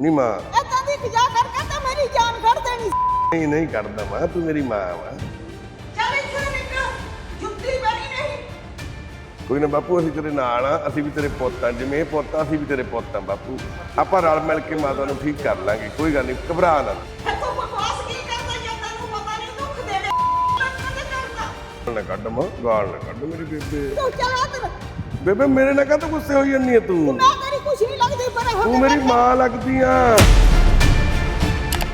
ਨਹੀਂ ਮਾਂ। ਏਦਾਂ ਦੀ ਖਜਾ ਕਰਕੇ ਤਾਂ ਮੇਰੀ ਜਾਨ ਕੱਢ ਦੇਣੀ ਨਹੀਂ ਨਹੀਂ ਕਰਦਾ ਮਾਂ ਤੂੰ ਮੇਰੀ ਮਾਂ ਵਾ। ਚੱਲ ਇੱਥੇ ਨਿਕਲ। ਜੁੱਤੀ ਬਣੀ ਨਹੀਂ। ਕੋਈ ਨਾ ਬਾਪੂ ਅਸੀਂ ਤੇਰੇ ਨਾਲ ਆ ਅਸੀਂ ਵੀ ਤੇਰੇ ਪੁੱਤ ਆ ਜਿਵੇਂ ਇਹ ਪੁੱਤ ਆ ਅਸੀਂ ਵੀ ਤੇਰੇ ਪੁੱਤ ਆ ਬਾਪੂ। ਆਪਾਂ ਰਲ ਮਿਲ ਕੇ ਮਾਤਾ ਨੂੰ ਠੀਕ ਕਰ ਲਾਂਗੇ ਕੋਈ ਗੱਲ ਨਹੀਂ ਘਬਰਾ ਨਾ। ਤੇ ਤੂੰ ਬਕਵਾਸ ਕੀ ਕਰਦਾ ਜੇ ਤੈਨੂੰ ਪਤਾ ਨਹੀਂ ਦੁੱਖ ਦੇ ਦੇ ਕਦੇ ਕਰਦਾ। ਗਾਲ ਨਾ ਕੱਢ ਮਾਂ ਗਾਲ ਨਾ ਕੱਢ ਮੇਰੀ ਬੇਬੇ। ਤੂੰ ਚਲਾ ਤੇ ਬੇਬੇ ਮੇਰੇ ਨਾਲ ਕਾਹਤੋਂ ਗੁੱਸੇ ਹੋਈ ਜਾਂਦੀ ਹੈ ਤੂੰ? ਤੂੰ ਮੇਰੀ ਮਾਂ ਲੱਗਦੀ ਆ।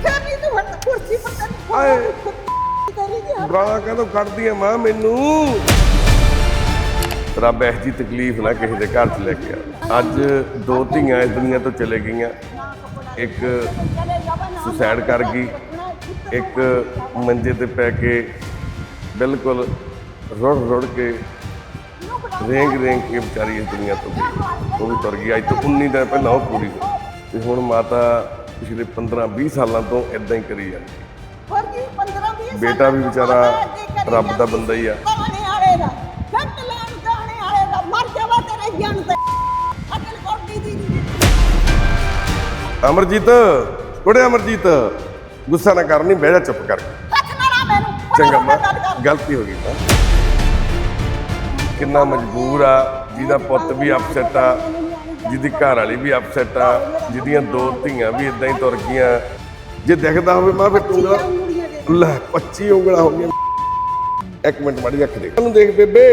ਨਹੀਂ ਤੂੰ ਹਟ ਕੁਰਸੀ ਪੱਕਾ ਆਏ। ਹੱਥ ਗਾਲਾਂ ਕਾਹਤੋਂ ਕੱਢਦੀ ਆ ਮਾਂ ਮੈਨੂੰ? ਰੱਬ ਇਹ ਜੀ ਤਕਲੀਫ ਨਾ ਕਿਸੇ ਦੇ ਘਰ 'ਚ ਲੈ ਕੇ ਆ। ਅੱਜ ਦੋ ਧੀਆਂ ਇਸ ਦੁਨੀਆ ਤੋਂ ਚਲੇ ਗਈਆਂ। ਇੱਕ ਸੁਸਾਈਡ ਕਰ ਗਈ। ਇੱਕ ਮੰਜੇ ਤੇ ਪੈ ਕੇ ਬਿਲਕੁਲ ਰੁੜ ਰੁੜ ਕੇ ਰੇਂਗ ਰੇਂਗ ਕੇ ਵਿਚਾਰੀ ਇਸ ਦੁਨੀਆ ਤੋਂ ਗਈ। ਉਹ ਵੀ ਤੁਰ ਗਈ। ਅੱਜ ਤੋਂ 19 ਦਿਨ ਪਹਿਲਾਂ ਉਹ ਪੂਰੀ ਹੋਈ। ਤੇ ਹੁਣ ਮਾਤਾ ਪਿਛਲੇ 15 20 ਸਾਲਾਂ ਤੋਂ ਇਦਾਂ ਹੀ ਕਰੀ ਜਾਂਦੀ ਹੋਰ ਕੀ 15 20 ਬੇਟਾ ਵੀ ਵਿਚਾਰਾ ਰੱਬ ਦਾ ਬੰਦਾ ਹੀ ਆ। ਗਾਣੇ ਵਾਲੇ ਦਾ ਫੱਟ ਲੈਣ ਗਾਣੇ ਵਾਲੇ ਦਾ ਮਰ ਜਾਵਾ ਤੇਰੇ ਜਨ ਤੇ। ਅਕਲ ਕੋਡੀ ਦੀ ਅਮਰਜੀਤ ਕੁੜੇ ਅਮਰਜੀਤ ਗੁੱਸਾ ਨਾ ਕਰਨੀ ਬਹਿ ਜਾ ਚੁੱਪ ਕਰਕੇ। ਹੱਥ ਨਾ ਲਾ ਮੈਨੂੰ। ਚੰਗਾ ਮੈਂ ਮਾਂ ਗਲਤੀ ਹੋ ਗਈ ਮਾਂ। ਕਿੰਨਾ ਮਜਬੂਰ ਆ ਜਿਹਦਾ ਪੁੱਤ ਵੀ ਅਪਸੈਟ ਆ ਜਿਹਦੀ ਘਰ ਵਾਲੀ ਵੀ ਅਪਸੈਟ ਆ ਜਿਹਦੀਆਂ ਦੋ ਧੀਆਂ ਵੀ ਇਦਾਂ ਹੀ ਤੁਰ ਗਈਆਂ। ਜੇ ਦਿਖਦਾ ਹੋਵੇ ਮਾਂ ਫਿਰ ਤੂੰ ਲੈ 25 ਉਂਗਲਾਂ ਹੋ ਗਈਆਂ। ਇੱਕ ਮਿੰਟ ਮਾੜੀ ਰੱਖ ਦੇ ਉਹਨੂੰ ਦੇਖ ਬੇਬੇ।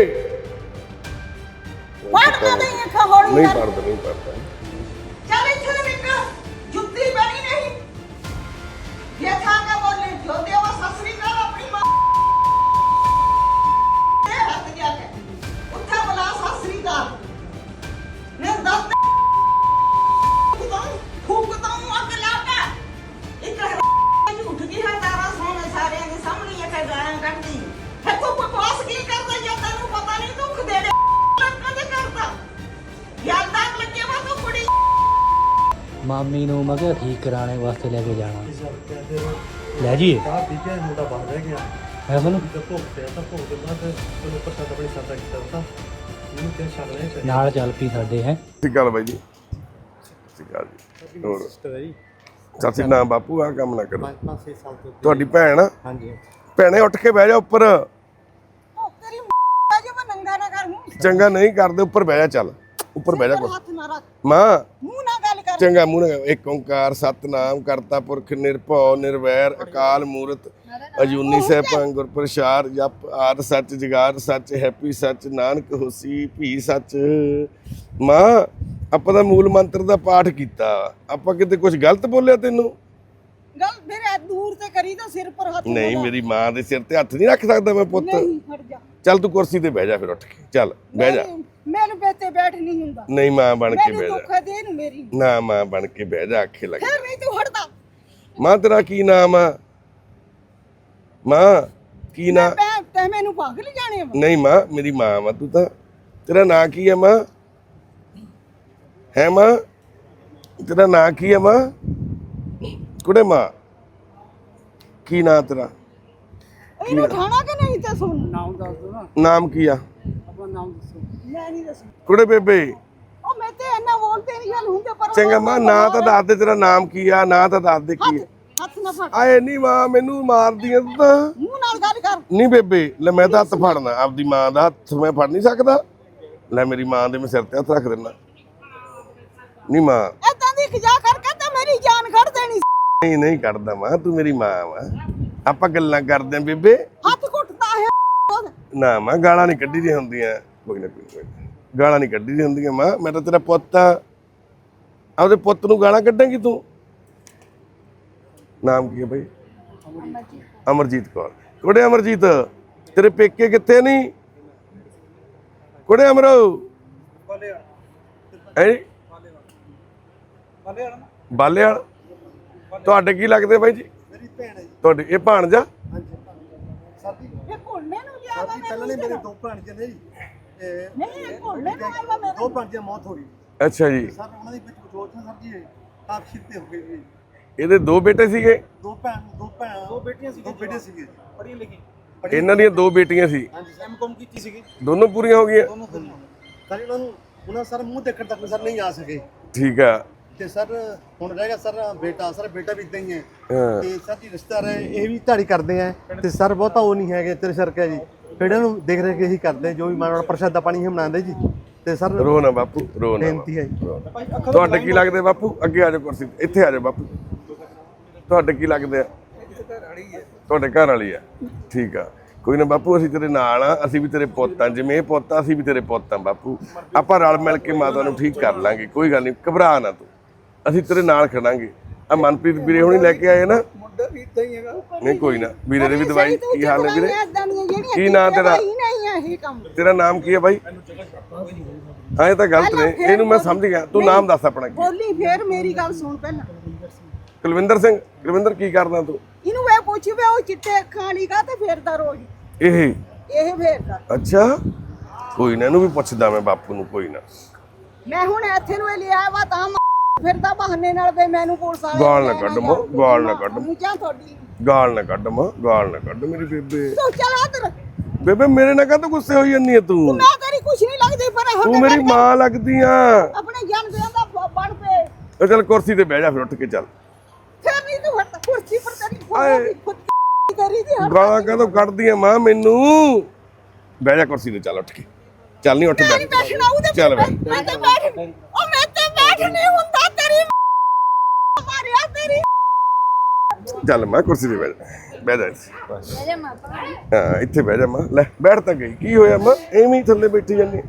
ਫੜ ਨਾ ਦੇ ਅੱਖਾਂ ਨਹੀਂ। ਪੜਦਾ ਨਹੀਂ ਪੜਦਾ ਚੱਲ ਇੱਥੇ ਨਿਕਲ ਜੁੱਤੀ ਬਣੀ ਨਹੀਂ। ਇਹ ਥਾਂ ਕੇ ਬੋਲੇ ਜੋ ਦੇਵਾ ਸਸਰੀ ਕਰ ਆਪਣੀ ਮਾਂ। ਕਰਾਣੇ ਵਾਸਤੇ ਲੈ ਕੇ ਜਾਣਾ। ਲੈ ਜੀਏ ਚਾਹ ਪੀ ਕੇ ਮੁੰਡਾ ਬਾਹਰ ਰਹਿ ਗਿਆ। ਮੈਂ ਤੁਹਾਨੂੰ ਤੇ ਭੁੱਖ ਤੇ ਤਾਂ ਭੁੱਖ ਦੇ ਬਾਅਦ ਉਹਨੂੰ ਪ੍ਰਸ਼ਾਦ ਆਪਣੀ ਸਾਦਾ ਕੀਤਾ ਤਾਂ। ਇਹਨੂੰ ਤੇ ਛੱਡ ਚਾਹੀਦਾ ਨਾਲ ਚੱਲ ਪਈ ਸਾਡੇ ਹੈ। ਸਤਿ ਅਕਾਲ ਬਾਈ ਜੀ। ਸਤਿ ਅਕਾਲ ਜੀ। ਹੋਰ? ਜੀ। ਚਾਚੀ ਨਾ ਬਾਪੂ ਆ ਕੰਮ ਨਾ ਕਰੋ। 5-6 ਸਾਲ ਤੋਂ ਤੁਹਾਡੀ ਭੈਣ? ਹਾਂਜੀ। ਭੈਣੇ ਉੱਠ ਕੇ ਬਹਿ ਜਾ ਉੱਪਰ। ਉਹ ਤੇਰੀ ਮਾਂ ਜੇ ਮੈਂ ਨੰਗਾ ਨਾ ਕਰ ਮੂੰਹ ਚੰਗਾ ਨਹੀਂ ਕਰਦੇ ਉੱਪਰ ਬਹਿ ਜਾ ਚੱਲ। ਉੱਪਰ ਬਹਿ ਜਾ ਕੋਲ ਹੱਥ ਨਾ ਰੱਖ। ਮਾਂ। ਮੂੰਹ ਗੱਲ ਚੰਗਾ ਮੂੰਹ ਨਾਲ ਇੱਕ ਓੰਕਾਰ ਸਤਨਾਮ ਕਰਤਾ ਪੁਰਖ ਨਿਰਭਉ ਨਿਰਵੈਰ ਅਕਾਲ ਮੂਰਤ ਅਜੂਨੀ ਸਹਿਬੰ ਗੁਰ ਪ੍ਰਸਾਦ ਜਪ ਆਦ ਸੱਚ ਜਗਾਰ ਸੱਚ ਹੈਪੀ ਸੱਚ ਨਾਨਕ ਹੋਸੀ ਭੀ ਸੱਚ। ਮਾਂ ਆਪਾਂ ਦਾ ਮੂਲ ਮੰਤਰ ਦਾ ਪਾਠ ਕੀਤਾ। ਆਪਾਂ ਕਿਤੇ ਕੁਝ ਗਲਤ ਬੋਲਿਆ ਤੈਨੂੰ? ਗੱਲ ਮੇਰੇ ਦੂਰ ਤੇ ਕਰੀ ਤਾਂ ਸਿਰ ਪਰ ਹੱਥ ਨਹੀਂ। ਮੇਰੀ ਮਾਂ ਦੇ ਸਿਰ ਤੇ ਹੱਥ ਨਹੀਂ ਰੱਖ ਸਕਦਾ ਮੈਂ ਪੁੱਤ। ਨਹੀਂ ਹਟ ਜਾ। ਚੱਲ ਤੂੰ ਕੁਰਸੀ ਤੇ ਬਹਿ ਜਾ ਫਿਰ ਉੱਠ ਕੇ। ਚੱਲ ਬਹਿ ਜਾ। ਮੈਨੂੰ- ਮੈਨੂੰ ਬੇਤੇ ਬੈਠ ਨਹੀਂ ਹੁੰਦਾ। ਨਹੀਂ ਮਾਂ ਬਣ ਕੇ ਮੈਨੂੰ ਬਹਿ ਦੁੱਖ ਜਾ ਹੈ ਦੇ ਨੂੰ ਮੇਰੀ। ਨਾ ਮਾਂ ਬਣ ਕੇ ਬਹਿ ਜਾ ਆਖੇ ਲੱਗ ਫਿਰ ਨਹੀਂ ਤੂੰ ਹਟਦਾ। ਮਾਂ ਤੇਰਾ ਕੀ ਨਾਮ ਆ? ਮਾਂ ਕੀ ਨਾਮ ਮੈਂ ਤੈ ਮੈਨੂੰ ਪਾਗਲ ਜਾਣੇ ਵਾ ਨਹੀਂ ਮਾਂ ਮੇਰੀ ਮਾਂ ਵਾ ਤੂੰ ਤਾਂ। ਤੇਰਾ ਨਾਂ ਕੀ ਹੈ ਮਾਂ? ਹੈ ਮਾਂ? ਤੇਰਾ ਨਾਂ ਕੀ ਹੈ ਮਾਂ? ਕੁੜੇ ਮਾਂ। ਕੀ ਨਾਂ ਤੇਰਾ? ਇਹਨੂੰ ਠਾਣਾ ਕਿ ਨਹੀਂ ਤੇ ਸੁਣ। ਨਾਮ ਦੱਸ ਦੋ ਨਾ। ਨਾਮ ਕੀ ਆ? ਆਪਣਾ ਨਾਮ ਮੈਂ ਨਹੀਂ ਦੱਸ ਕੁੜੇ ਬੇਬੇ। ਉਹ ਮੈਂ ਤੇ ਇੰਨਾ ਬੋਲਦੇ ਨਹੀਂ ਗੱਲ ਹੁੰਦੇ ਪਰ ਚੰਗਾ ਮਾਂ ਨਾਂ ਤਾਂ ਦੱਸ ਦੇ ਤੇਰਾ ਨਾਮ ਕੀ ਆ ਨਾਂ ਤਾਂ ਦੱਸ ਦੇ ਕੀ। ਹੱਥ ਹੱਥ ਨਾ ਫੜ। ਆਏ ਨਹੀਂ ਮਾਂ ਮੈਨੂੰ ਮਾਰਦੀ ਐ ਤੂੰ ਤਾਂ। ਮੂੰਹ ਨਾਲ ਗੱਲ ਕਰ। ਨਹੀਂ ਬੇਬੇ ਲੈ ਮੈਂ ਤਾਂ ਹੱਥ ਫੜਨਾ ਆਪਦੀ ਮਾਂ ਦਾ ਹੱਥ ਮੈਂ ਫੜ ਨਹੀਂ ਸਕਦਾ। ਲੈ ਮੇਰੀ ਮਾਂ ਦੇ ਮੈਂ ਸਿਰ ਤੇ ਹੱਥ ਰੱਖ ਦਿੰਦਾ ਨਹੀਂ ਮਾਂ। ਏਦਾਂ ਦੀ ਖਜਾ ਕਰਕੇ ਤਾਂ ਮੇਰੀ ਜਾਨ ਕੱਢ ਦੇਣੀ। ਨਹੀਂ ਨਹੀਂ ਕਰਦਾ ਮਾਂ ਤੂੰ ਮੇਰੀ ਮਾਂ ਵਾ। ਆਪਾਂ ਗੱਲਾਂ ਕਰਦੇ ਆਂ ਬੇਬੇ। ਹੱਥ ਘੁੱਟਦਾ ਹੈ। ਨਾ ਮਾਂ ਗਾਲਾਂ ਨਹੀਂ ਕੱਢੀ ਦੀਆਂ ਹੁੰਦੀਆਂ। ਕੋਈ ਨਾ ਕੋਈ ਨਾ, ਕੋਈ ਨਾ। ਗਾਲਾਂ ਨਹੀਂ ਕੱਢੀ ਦੀਆਂ ਹੁੰਦੀਆਂ ਮਾਂ। ਮੈਂ ਤਾਂ ਤੇਰਾ ਪੁੱਤ ਆ। ਆਪਦੇ ਪੁੱਤ ਨੂੰ ਗਾਲਾਂ ਕੱਢੇਂਗੀ ਤੂੰ? ਨਾਮ ਕੀ ਹੈ ਭਾਈ ਅਮਰਜੀਤ। ਕੌਰ। ਕੁੜੇ ਅਮਰਜੀਤ ਤੇਰੇ ਪੇਕੇ ਕਿੱਥੇ ਨਹੀਂ? ਕੁੜੇ ਅਮਰੋ। ਹੈ? ਬਾਲੇਵਾਲ? ਤੁਹਾਡੇ ਕੀ ਲੱਗਦੇ ਬਾਈ ਜੀ? ਮੇਰੀ ਭੈਣ ਹੈ ਜੀ। ਤੁਹਾਡੇ ਇਹ ਭਾਣਜਾ? ਹਾਂਜੀ। ਸਾਡੀ ਇਹ ਘੁਲਣੇ ਨੂੰ ਵਾ ਸਾਡੀ ਪਹਿਲਾਂ ਨੇ ਮੇਰੇ ਦੋ ਭੈਣ ਜੀ ਨੇ ਜੀ। ਨਹੀਂ ਇਹ ਘੁਲਣੇ ਨੂੰ ਆਇਆ ਵਾ ਦੋ ਭੈਣ ਦੀ ਮੌਤ ਹੋ ਗਈ। ਅੱਛਾ ਜੀ। ਸਰ ਉਹਨਾਂ ਦੀ ਵਿੱਚ ਬਚੋਚ ਸਰ ਜੀ ਆਪ ਸ਼ਿੱਤੇ ਹੋ ਗਏ ਜੀ। ਇਹਦੇ ਦੋ ਬੇਟੇ ਸੀਗੇ? ਦੋ ਭੈਣ ਦੋ ਭੈਣ। ਦੋ ਬੇਟੀਆਂ ਸੀ ਦੋ ਬੇਟੇ ਸੀਗੇ ਪੜ੍ਹੀ ਲਿਖੀ ਇਹਨਾਂ ਦੀਆਂ ਦੋ ਬੇਟੀਆਂ ਸੀ। ਹਾਂਜੀ ਐਮਕॉम ਕੀਤੀ ਸੀਗੀ। ਦੋਨੋਂ ਪੂਰੀਆਂ ਹੋ ਗਈਆਂ? ਦੋਨੋਂ ਦੋਨੋਂ ਸਰ ਇਹਨਾਂ ਨੂੰ ਉਹਨਾਂ ਸਰ ਮੂੰਹ ਦੇਖਣ ਤੱਕ ਸਰ ਨਹੀਂ ਆ ਸਕੇ। ਠੀਕ ਆ। ਤੇ ਸਰ ਹੁਣ ਰਹਿ ਗਿਆ ਸਰ ਬੇਟਾ। ਸਰ ਬੇਟਾ ਵੀ ਇਦਾਂ ਹੀ ਹੈ। ਹਾਂ। ਤੇ ਸਰ ਜੀ ਰਿਸ਼ਤੇਦਾਰ ਇਹ ਵੀ ਢਾੜੀ ਕਰਦੇ ਆ। ਤੇ ਸਰ ਬਹੁਤਾ ਉਹ ਨਹੀਂ ਹੈਗੇ ਤੇਰੇ ਸਰ ਕਿਆ ਜੀ। ਫਿਰ ਇਹਨਾਂ ਨੂੰ ਦੇਖ ਰਹੇ ਕਿ ਇਹੀ ਕਰਦੇ ਜੋ ਵੀ ਮਾੜਾ ਪ੍ਰਸ਼ਾਦਾ ਪਾਣੀ ਹੀ ਬਣਾਉਂਦੇ ਜੀ। ਤੇ ਸਰ ਰੋ ਨਾ ਬਾਪੂ ਰੋ ਨਾ ਬੇਨਤੀ ਹੈ ਜੀ। ਤੁਹਾਡੇ ਕੀ ਲੱਗਦੇ ਬਾਪੂ? ਅੱਗੇ ਆ ਜਾਓ ਕੁਰਸੀ ਤੇ। ਇੱਥੇ ਆ ਜਾਓ ਬਾਪੂ। ਤੁਹਾਡੇ ਕੀ ਲੱਗਦੇ ਆ? ਤੁਹਾਡੇ ਘਰ ਵਾਲੀ ਆ। ਠੀਕ ਆ। ਕੋਈ ਨਾ ਬਾਪੂ ਅਸੀਂ ਤੇਰੇ ਨਾਲ ਆ। ਅਸੀਂ ਵੀ ਤੇਰੇ ਪੁੱਤ ਆ। ਜਿਵੇਂ ਇਹ ਪੁੱਤ ਆ ਅਸੀਂ ਵੀ ਤੇਰੇ ਪੁੱਤ ਆ ਬਾਪੂ। ਆਪਾਂ ਰਲ ਮਿਲ ਕੇ ਮਾਤਾ ਨੂੰ ਠੀਕ ਕਰ ਲਾਂਗੇ। ਕੋਈ ਗੱਲ ਨਹੀਂ ਘਬਰਾ ਨਾ ਤੂੰ। ਅਸੀਂ ਤੇਰੇ ਨਾਲ ਖੜਾਂਗੇ। ਆ ਮਨਪ੍ਰੀਤ ਵੀਰੇ ਹੁਣੀ ਲੈ ਕੇ ਆਏ ਨਾ। ਮੁੰਡਾ ਵੀ ਇਦਾਂ ਹੀ ਹੈਗਾ। ਨਹੀਂ ਕੋਈ ਨਾ। ਵੀਰੇ ਦੇ ਵੀ ਦਵਾਈ ਕੀ ਹਾਲ ਹੈ ਵੀਰੇ? ਕੀ ਨਾਂ ਤੇਰਾ? ਹੀ ਨਹੀਂ ਆ ਇਹ ਕੰਮ। ਤੇਰਾ ਨਾਮ ਕੀ ਹੈ ਬਾਈ? ਹਾਂ ਇਹ ਤਾਂ ਗਲਤ ਨੇ ਇਹਨੂੰ ਮੈਂ ਸਮਝ ਗਿਆ। ਤੂੰ ਨਾਮ ਦੱਸ ਆਪਣਾ ਕੀ ਬੋਲੀ ਫੇਰ ਮੇਰੀ ਗੱਲ ਸੁਣ ਪਹਿਲਾਂ। ਕੁਲਵਿੰਦਰ ਸਿੰਘ। ਕੁਲਵਿੰਦਰ ਕੀ ਕਰਦਾ ਤੂੰ? ਇਹਨੂੰ ਇਹ ਪੁੱਛ ਵੀ ਉਹ ਚਿੱਟੇ ਅੱਖਾਂ ਵਾਲੀ ਕਾ ਤੇ ਫੇਰਦਾ ਰੋਜ਼। ਇਹ? ਇਹ ਫੇਰਦਾ। ਅੱਛਾ। ਕੋਈ ਨਾ ਇਹਨੂੰ ਵੀ ਪੁੱਛਦਾ ਮੈਂ ਬਾਪੂ ਨੂੰ ਕੋਈ ਨਾ। ਮੈਂ ਹੁਣ ਇੱਥੇ ਨੂੰ ਇਹ ਲਿਆ ਵਾ ਤਾਂ ਫਿਰਦਾ ਬਹਾਨੇ ਨਾਲ ਵੀ ਮੈਨੂੰ ਪੁਲਿਸ ਵਾਲੇ ਗਾਲ ਨਾ ਕੱਢ ਮਾਂ ਗਾਲ ਨਾ ਕੱਢ। ਮੂੰਹਾਂ ਤੁਹਾਡੀ ਗਾਲ ਨਾ ਕੱਢ ਮਾਂ ਗਾਲ ਨਾ ਕੱਢ ਮੇਰੀ ਬੇਬੇ। ਤੂੰ ਚੱਲ ਆਦਰ ਬੇਬੇ ਮੇਰੇ ਨਾਲ ਕਾਹਤੋਂ ਗੁੱਸੇ ਹੋਈ ਜਾਂਦੀ ਹੈ ਤੂੰ? ਮੈਂ ਤੇਰੀ ਕੁਛ ਨਹੀਂ ਲੱਗਦੀ ਪਰ ਇਹ ਤੂੰ ਮੇਰੀ ਮਾਂ ਲੱਗਦੀ ਆ। ਆਪਣੇ ਜਨ ਦੇ ਦਾ ਬਣ ਉਹ ਚੱਲ ਕੁਰਸੀ ਤੇ ਬਹਿ ਜਾ ਫਿਰ ਉੱਠ ਕੇ ਚੱਲ। ਫਿਰ ਨਹੀਂ ਤੂੰ ਹਟ ਕੁਰਸੀ ਪਰ ਤੇਰੀ ਆਏ। ਖੁਦ ਕਰੀ ਦੀ ਹਟ ਗਾਲਾਂ ਕਾਹਤੋਂ ਕੱਢਦੀ ਆ ਮਾਂ ਮੈਨੂੰ? ਬਹਿ ਜਾ ਕੁਰਸੀ ਤੇ ਚੱਲ ਉੱਠ ਕੇ। ਚੱਲ ਨਹੀਂ ਉੱਠ ਮੈਂ ਨਹੀਂ ਬੈ ਬੈਠਣਾ ਉਹਦੇ ਚੱਲ ਬੈ ਮੈਂ ਤੇ ਬੈਠ। ਉਹ ਮੈਂ ਤੇ ਬੈਠ ਨਹੀਂ ਹੁੰਦਾ ਤੇਰੀ ਮਾਰਿਆ ਤੇਰੀ ਚੱਲ ਮੈਂ ਕੁਰਸੀ ਤੇ ਬਹਿ ਜਾ ਬਹਿ ਜਾ ਇੱਥੇ। ਹਾਂ ਇੱਥੇ ਬਹਿ ਜਾ ਮਾਂ। ਲੈ ਬੈਠ ਤਾਂ ਗਈ। ਕੀ ਹੋਇਆ ਮਾਂ? ਐਵੇਂ ਹੀ ਥੱਲੇ ਬੈਠੀ ਜਾਂਦੀ।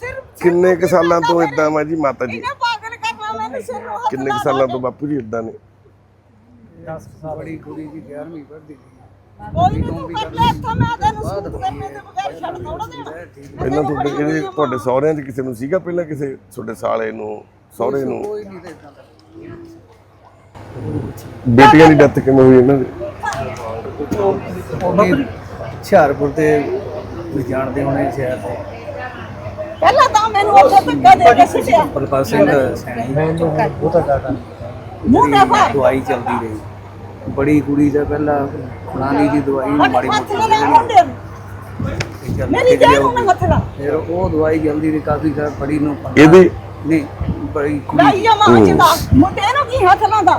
ਸਿਰ ਕਿੰਨੇ ਕੁ ਸਾਲਾਂ ਤੋਂ ਇਦਾਂ ਵਾ ਜੀ ਮਾਤਾ ਜੀ? ਇਹਨੇ ਪਾਗਲ ਕਰਨਾ ਮੈਨੂੰ ਸਿਰ ਨੂੰ ਹੱਥ ਕਿੰਨੇ ਕੁ ਸਾਲਾਂ ਤੋਂ ਬਾਪੂ ਜੀ ਇਦਾਂ ਨੇ? ਬੜੀ ਕੁੜੀ ਦੀ 11ਵੀਂ ਪੜ੍ਹਦੀ ਸੀ। ਕੋਈ ਨਹੀਂ ਤੂੰ ਕਰ ਲੈ ਇੱਥੋਂ ਮੈਂ ਤੈਨੂੰ ਸੂਟ ਕਰਨੇ ਦੇ ਬਗੈਰ ਛੱਡ ਥੋੜਾ ਦੇਣਾ। ਪਹਿਲਾਂ ਤੁਹਾਡੇ ਇਹਦੇ ਤੁਹਾਡੇ ਸਹੁਰਿਆਂ 'ਚ ਕਿਸੇ ਨੂੰ ਸੀਗਾ? ਪਹਿਲਾਂ ਕਿਸੇ ਤੁਹਾਡੇ ਸਾਲੇ ਨੂੰ ਸਹੁਰੇ ਨੂੰ। ਕੋਈ ਨਹੀਂ ਤੇ ਇਦਾਂ ਦਾ। ਬੇਟੀਆਂ ਦੀ ਡੈਥ ਕਿਵੇਂ ਹੋਈ ਇਹਨਾਂ ਦੀ? ਉਹਨੇ ਹੁਸ਼ਿਆਰਪੁਰ ਤੇ ਤੁਸੀਂ ਜਾਣਦੇ ਹੋਣੇ ਸ਼ਹਿਰ ਦੇ? ਪਹਿਲਾਂ ਤਾਂ ਮੈਨੂੰ ਉੱਥੇ ਧੱਕਾ ਦੇ ਕੇ ਸੁੱਟਿਆ। ਪਰਪਾਲ ਸਿੰਘ ਸੈਣੀ ਉਹ ਤਾਂ ਡਾਟਾ ਮੂੰਹ ਤੇ ਫਾ ਦਵਾਈ ਚੱਲਦੀ ਰਹੀ। ਬੜੀ ਕੁੜੀ ਦਾ ਪਹਿਲਾਂ ਫਲਾਨੀ ਦੀ ਦਵਾਈ ਮਾੜੀ ਮੋਟੀ ਨੂੰ। ਤੇ ਮੇਰੀ ਜਾਨ ਨੂੰ ਨਾ ਲਾ ਫਿਰ ਉਹ ਦਵਾਈ ਜਲਦੀ ਰਹੀ ਕਾਫੀ ਸਾਰ ਬੜੀ ਨੂੰ ਇਹਦੀ ਨਹੀਂ। ਬੜੀ ਕੁੜੀ ਲਾਈ ਆ ਮਾਂ ਚ ਦਾ ਮੁੰਡੇ ਨੂੰ ਕੀ ਹੱਥ ਲਾਉਂਦਾ?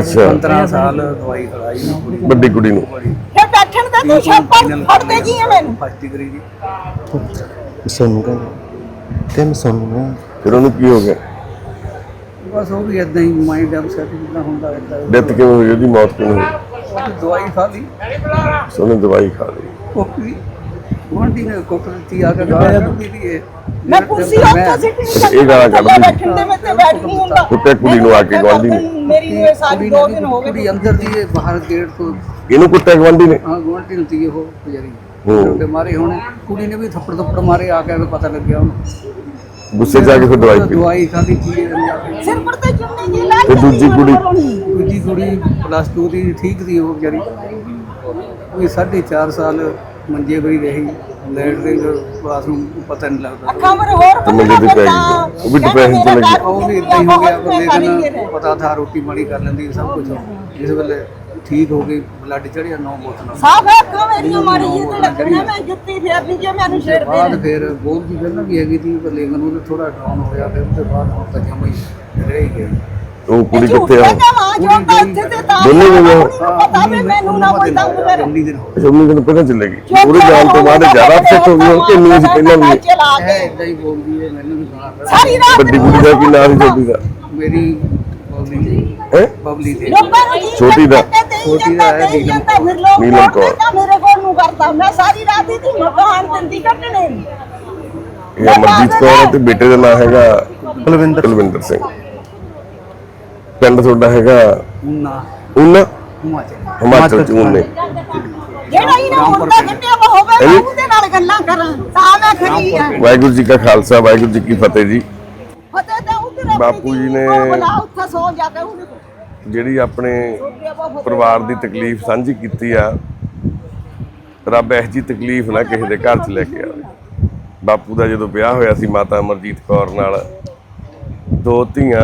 ਅੱਛਾ। 15 ਸਾਲ ਦਵਾਈ ਖੜਾਈ ਨਾ ਕੁੜੀ ਵੱਡੀ ਕੁੜੀ ਨੂੰ? ਫਿਰ ਬੈਠਣ ਤੇ ਤੂੰ ਛੱਪੜ ਫੜਦੇ ਕੀ ਆ ਮੈਨੂੰ? ਫਸਟ ਡਿਗਰੀ ਦੀ। ਸੁਣੂਗਾ ਤੇ ਮੈਂ ਸੁਣੂਗਾ ਫਿਰ ਉਹਨੂੰ ਕੀ ਹੋ ਗਿਆ? ਬਸ ਉਹ ਵੀ ਇਦਾਂ ਹੀ ਮਾਈਂਡ ਅਪਸੈਟ ਜਿੱਦਾਂ ਹੁੰਦਾ ਇਦਾਂ ਡੈਥ ਕਿਵੇਂ ਹੋਈ? ਉਹਦੀ ਮੌਤ ਕਿਵੇਂ ਹੋਈ? ਦਵਾਈ ਖਾ ਲਈ। ਸੋਨੇ ਦਵਾਈ ਖਾ ਲਈ। ਕੋਕੀ ਗੁਆਂਢੀ ਨੇ ਕੋਕ ਦਿੱਤੀ ਆ ਕੇ ਗਾਲ ਕੱਢਦੀ ਦੀ ਇਹ? ਮੈਂ ਕੁਰਸੀ ਉੱਥੇ ਸਿੱਟ ਨਹੀਂ ਸਕਦੀ ਇਹ ਗਾਲਾਂ ਕੱਢਦੀ। ਬੈਠਣ ਦੇ ਮੈਂ ਤੇ ਬੈਠ ਨਹੀਂ ਹੁੰਦਾ। ਕੁੱਤੇ ਕੁੜੀ ਨੂੰ ਆ ਕੇ ਗੁਆਂਢੀ ਨੇ। ਮੇਰੀ ਇਹ ਸਾਰੀ ਦੋ ਦਿਨ ਹੋ ਗਏ ਕੁੜੀ ਅੰਦਰ ਦੀ ਇਹ ਬਾਹਰ ਗੇਟ ਤੋਂ ਇਹਨੂੰ ਕੁੱਟਿਆ ਗਵਾਂਢੀ ਨੇ। ਹਾਂ ਗੁਆਂਢੀ ਨੂੰ ਤੀ ਉਹ ਗੁਜ਼ਾਰੀ ਹੂੰ। ਉਹਦੇ ਮਾਰੇ ਹੁਣ। ਕੁੜੀ ਨੇ ਵੀ ਥੱਪੜ ਥੱਪੜ ਮਾਰੇ ਆ ਕੇ ਉਹਨੂੰ ਪਤਾ ਲੱਗਿਆ ਉਹਨੂੰ। ਗੁੱਸੇ 'ਚ ਆ ਕੇ ਫਿਰ ਦਵਾਈ ਪੀ। ਲਈ। ਦਵਾਈ ਖਾਦੀ ਕੀ। ਹੈ ਸਿਰ ਪਰ ਤੇ ਚੁੰਨੀ ਜੀ ਲਾ ਤੇ ਦੂਜੀ ਕੁੜੀ ਦੂਜੀ ਕੁੜੀ ਪਲੱਸ 2 ਦੀ ਠੀਕ ਦੀ ਉਹ ਵਿਚਾਰੀ। ਉਹ 4.5 ਸਾਲ ਮੰਜੇ ਪਈ ਰਹੀ ਲੈਟ ਦੇ ਬਾਥਰੂਮ ਪਤਾ ਨਹੀਂ ਲੱਗਦਾ। ਅੱਖਾਂ ਮਰ ਹੋਰ ਤੇ ਦੀ ਪੈ ਗਈ। ਉਹ ਵੀ depression ਚ ਲੱਗੀ। ਉਹ ਵੀ ਇਦਾਂ ਹੀ ਹੋ ਗਿਆ ਪਰ ਲੇਕਿਨ ਪਤਾ ਥਾ ਰੋਟੀ ਮਾੜੀ ਕਰ ਲੈਂਦੀ ਸਭ ਕੁਝ ਜਿਸ ਵੇਲੇ ਠੀਕ ਹੋ ਗਈ ਬਲੱਡ ਚੜਿਆ ਨੌ ਬੋਤਲਾਂ ਸਾਫ਼ ਅੱਖਾਂ ਮੇਰੀਆਂ ਮਾਰੀ ਜੀ ਤੇ ਲੱਗਣਾ ਮੈਂ ਜੁੱਤੀ ਫੇਰਨੀ ਜੇ ਮੈਨੂੰ ਛੇੜਦੇ ਬਾਅਦ ਨੇ ਫਿਰ ਬੋਲ ਦੀ ਪਹਿਲਾਂ ਵੀ ਹੈਗੀ ਸੀ ਪਰ ਲੇਕਿਨ ਉਹਨੇ ਥੋੜਾ ਡਾਊਨ ਹੋਇਆ ਫਿਰ ਉਹਦੇ ਬਾਅਦ ਹੁਣ ਤਾਂ ਜਮਾ ਹੀ ਰਹਿ ਗਿਆ। ਉਹ ਕੁੜੀ ਕਿੱਥੇ ਆ? ਮਾਂ ਜੋਂਦਾ ਇੱਥੇ ਤੇ ਤਾਂ ਦੋਨੇ ਗਈਆਂ। ਮੈਨੂੰ ਪਤਾ ਵੀ ਮੈਨੂੰ ਨਾ ਕੋਈ ਤੰਗ ਕਰੇ। ਇੰਨੀ ਦਿਨ ਪਹਿਲਾਂ ਚੱਲੇ ਗਈ ਉਹਦੇ ਜਾਣ ਤੋਂ ਬਾਅਦ ਜ਼ਿਆਦਾ ਅਪਸੈਟ ਹੋ ਗਈ ਹੁਣ ਕਿ ਨਹੀਂ ਸੀ ਪਹਿਲਾਂ ਵੀ ਚਲਾ ਹੈ ਬੋਲਦੀ ਹੈ ਮੈਨੂੰ ਵੀ ਸੁਣਾ। ਸਾਰੀ ਰਾਤ ਵੱਡੀ ਕੁੜੀ ਦਾ ਕੀ ਨਾਮ ਸੀ ਛੋਟੀ ਦਾ? ਮੇਰੀ ਬਬਲੀ ਦੀ। ਹੈ? ਬਬਲੀ ਦੇ। ਲੋਕਾਂ ਨੂੰ ਜੀ ਛੋਟੀ ਦਾ। ਛੋਟੀ ਦਾ ਹੈ ਦੇਈ ਨੀਲਮ ਕੌਰ। ਤਾਂ ਮੇਰੇ ਕੋਲ ਨੂੰ ਕਰਦਾ ਮੈਂ ਸਾਰੀ ਰਾਤ ਹੀ ਦੀ ਮਕਾਨ ਦਿੰਦੀ ਕੱਟਣੇ ਨੂੰ। ਇਹ ਅਮਰਜੀਤ ਕੌਰ ਤੇ ਬੇਟੇ ਦਾ ਨਾਮ ਹੈਗਾ ਕੁਲਵਿੰਦਰ ਕੁਲਵਿੰਦਰ ਸਿੰਘ। ਪਿੰਡ ਤੁਹਾਡਾ ਹੈਗਾ ਨਾ ਉਨ? ਹਿਮਾਚਲ। ਹਿਮਾਚਲ ਚ ਉਨ। ਨੇ ਜਿਹੜਾ ਇਹਨਾਂ ਮੁੰਡਾ ਕੱਟਿਆ ਵਾ ਹੋਵੇ ਮੈਂ ਉਹਦੇ ਨਾਲ ਗੱਲਾਂ ਕਰਾਂ। ਤਾਂ ਮੈਂ ਖਰੀ ਆ। ਵਾਹਿਗੁਰੂ ਜੀ ਕਾ ਖਾਲਸਾ ਵਾਹਿਗੁਰੂ ਜੀ ਕੀ ਫਤਿਹ ਜੀ। ਫਤਿਹ ਤਾਂ ਉਧਰ ਬਾਪੂ ਜੀ ਨੇ- ਬੁਲਾ ਉੱਥੇ ਸੌ ਜਾ ਕੇ ਉਹਨੇ ਜਿਹੜੀ ਆਪਣੇ ਪਰਿਵਾਰ ਦੀ ਤਕਲੀਫ ਸਾਂਝੀ ਕੀਤੀ ਆ ਰੱਬ ਇਹ ਜੀ ਤਕਲੀਫ ਨਾ ਕਿਸੇ ਦੇ ਘਰ 'ਚ ਲੈ ਕੇ ਆਵੇ। ਬਾਪੂ ਦਾ ਜਦੋਂ ਵਿਆਹ ਹੋਇਆ ਸੀ ਮਾਤਾ ਅਮਰਜੀਤ ਕੌਰ ਨਾਲ ਦੋ ਧੀਆਂ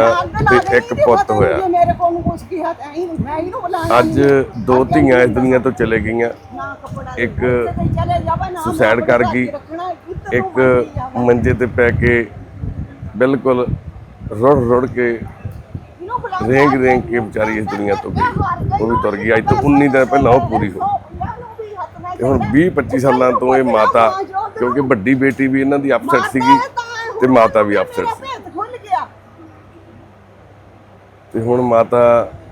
ਤੇ ਇੱਕ ਪੁੱਤ ਹੋਇਆ। ਮੇਰੇ ਕੋਲ ਨੂੰ ਕੁਝ ਕਿਹਾ ਮੈਂ ਇਹਨੂੰ ਬੁਲਾਇਆ ਅੱਜ ਦੋ ਧੀਆਂ ਇਸ ਦੁਨੀਆ ਤੋਂ ਚਲੇ ਗਈਆਂ। ਇੱਕ ਸੁਸਾਈਡ ਕਰ ਗਈ। ਇੱਕ ਮੰਜੇ ਤੇ ਪੈ ਕੇ ਬਿਲਕੁਲ ਰੁੜ ਰੁੜ ਕੇ ਰੇਂਗ ਰੇਂਗ ਕੇ ਵਿਚਾਰੀ ਇਸ ਦੁਨੀਆ ਤੋਂ ਗਈ। ਉਹ ਵੀ ਤੁਰ ਗਈ। ਅੱਜ ਤੋਂ 19 ਦਿਨ ਪਹਿਲਾਂ ਉਹ ਪੂਰੀ ਹੋ ਤੇ ਹੁਣ 20 25 ਸਾਲਾਂ ਤੋਂ ਇਹ ਮਾਤਾ ਕਿਉਂਕਿ ਵੱਡੀ ਬੇਟੀ ਵੀ ਇਹਨਾਂ ਦੀ ਅਪਸੈਟ ਸੀਗੀ ਤੇ ਮਾਤਾ ਵੀ ਅਪਸੈਟ ਸੀ। ਤੇ ਹੁਣ ਮਾਤਾ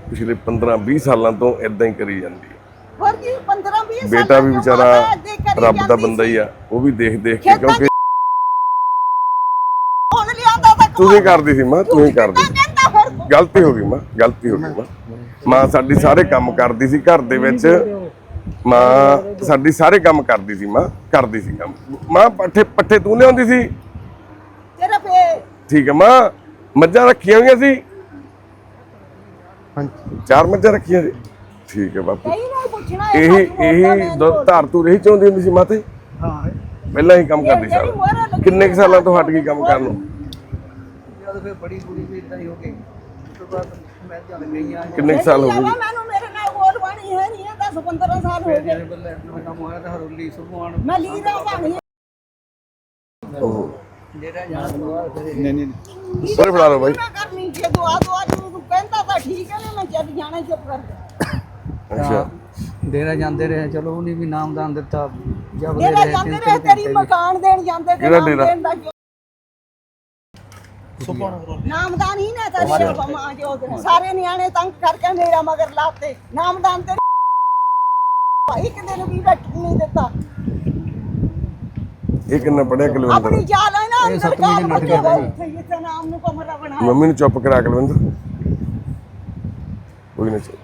ਪਿਛਲੇ 15 20 ਸਾਲਾਂ ਤੋਂ ਇਦਾਂ ਹੀ ਕਰੀ ਜਾਂਦੀ ਹੈ। ਹੋਰ ਕੀ 15 20 ਬੇਟਾ ਵੀ ਵਿਚਾਰਾ ਰੱਬ ਦਾ ਬੰਦਾ ਹੀ ਆ ਉਹ ਵੀ ਦੇਖ ਦੇਖ ਕੇ ਕਿਉਂਕਿ ਹੁਣ ਲਿਆਂਦਾ ਤਾਂ ਤੂੰ ਹੀ ਕਰਦੀ ਸੀ ਮਾਂ ਤੂੰ ਹੀ ਕਰਦੀ ਸੀ। ਗਲਤੀ ਹੋ ਗਈ ਮਾਂ ਗਲਤੀ ਹੋ ਗਈ ਮਾਂ। ਮਾਂ ਸਾਡੀ ਸਾਰੇ ਕੰਮ ਕਰਦੀ ਸੀ ਘਰ ਦੇ ਵਿੱਚ। ਮਾਂ ਸਾਡੀ ਸਾਰੇ ਕੰਮ ਕਰਦੀ ਸੀ ਮਾਂ ਕਰਦੀ ਸੀ ਕੰਮ। ਮਾਂ ਪੱਠੇ ਪੱਠੇ ਤੂੰ ਲਿਆਉਂਦੀ ਸੀ? ਤੇਰਾ ਫੇ ਠੀਕ ਹੈ ਮਾਂ ਮੱਝਾਂ ਰੱਖੀਆਂ ਹੋਈਆਂ ਸੀ? ਹਾਂਜੀ। ਚਾਰ ਮੱਝਾਂ ਰੱਖੀਆਂ ਸੀ ਠੀਕ ਹੈ ਬਾਪੂ। ਕਈ ਨਾ ਪੁੱਛਣਾ ਇਹੀ ਇਹੀ ਧਾਰ ਤੂੰ ਰਹੀ ਚਾਹੁੰਦੀ ਹੁੰਦੀ ਸੀ ਮਾਤੇ ਹਾਂ। ਪਹਿਲਾਂ ਹੀ ਕੰਮ ਕਰਦੀ ਸੀ। ਕਿੰਨੇ ਕੁ ਸਾਲਾਂ ਤੋਂ ਹਟ ਗਈ ਕੰਮ ਕਰਨ ਨੂੰ? ਜਦ ਫਿਰ ਬੜੀ ਬੁਰੀ ਵੀ ਇਦਾਂ ਹੀ ਹੋ ਗਈ। ਉਸ ਤੋਂ ਬਾਅਦ ਮੈਂ ਜਦ ਗਈਆਂ ਕਿੰਨੇ ਕੁ ਸਾਲ ਹੋ ਗਏ? ਮੈਨੂੰ ਮੇਰੇ ਨਾਲ ਹੋਰ ਬਾਣੀ ਹੈ ਨਹੀਂ 10 15 ਸਾਲ ਹੋ ਗਏ। ਮੈਂ ਕੰਮ ਹੋਇਆ ਤਾਂ ਹਰੋਲੀ ਸੁਭਾਨ ਮੈਂ ਲੀਦਾ ਬਾਣੀ ਓਹ ਜਿਹੜਾ ਫਿਰ ਨਹੀਂ ਨਹੀਂ। ਸਾਰੇ ਫੜਾ ਲਓ ਬਾਈ। ਮੈਂ ਕਰਨੀ ਜੇ ਦੁਆ ਦੁਆ ਠੀਕ ਹੈ ਨਾ ਮੈਂ ਚੱਲ ਜਾਣਾ ਚੁੱਪ ਕਰ ਅੱਛਾ। ਡੇਰਾ ਜਾਂਦੇ ਰਹੇ ਚਲੋ ਉਹਨੇ ਵੀ ਨਾਮਦਾਨ ਦਿੱਤਾ ਜਦ ਦੇ ਤੇਰੇ ਰਹੇ ਜਾਂਦੇ ਤਿੰਨ ਰਹੇ ਤਿੰਨ ਤੇਰੀ ਘੰਟੇ ਵੀ। ਮਕਾਨ ਦੇਣ ਜਾਂਦੇ ਤੇ ਕਿਹੜਾ ਨਾਮ ਡੇਰਾ? ਦੇਣ ਦਾ ਕਿਉਂ? ਨਾਮਦਾਨ ਹੀ ਨਾ ਤੇਰੇ ਮਾਂ ਜੋ ਦੇ। ਸਾਰੇ ਨਿਆਣੇ ਤੰਗ ਕਰਕੇ ਮੇਰਾ ਮਗਰ ਲਾਤੇ। ਨਾਮਦਾਨ ਤੇ ਇੱਕ ਦਿਨ ਵੀ ਬੈਠਣ ਨਹੀਂ ਦਿੱਤਾ। ਇਹ ਕਿੰਨਾ ਪੜਿਆ ਕੁਲਵਿੰਦਰ। ਆਪਣੀ ਚਾਲ ਹੈ ਨਾ ਇਹ ਅੰਦਰ ਸੱਤਵੀਂ ਕਾਲ ਦੀ ਨੱਠ ਬੱਚੇ ਗਿਆ ਜੀ। ਉੱਥੇ ਇੱਥੇ ਨਾਮ ਨੂੰ ਕਮਰਾ ਬਣਾਇਆ। ਮੰਮੀ ਨੂੰ ਚੁੱਪ ਕਰਾ ਕੁਲਵਿੰਦਰ। ਕੋਈ ਨਾ ਚੱਲ।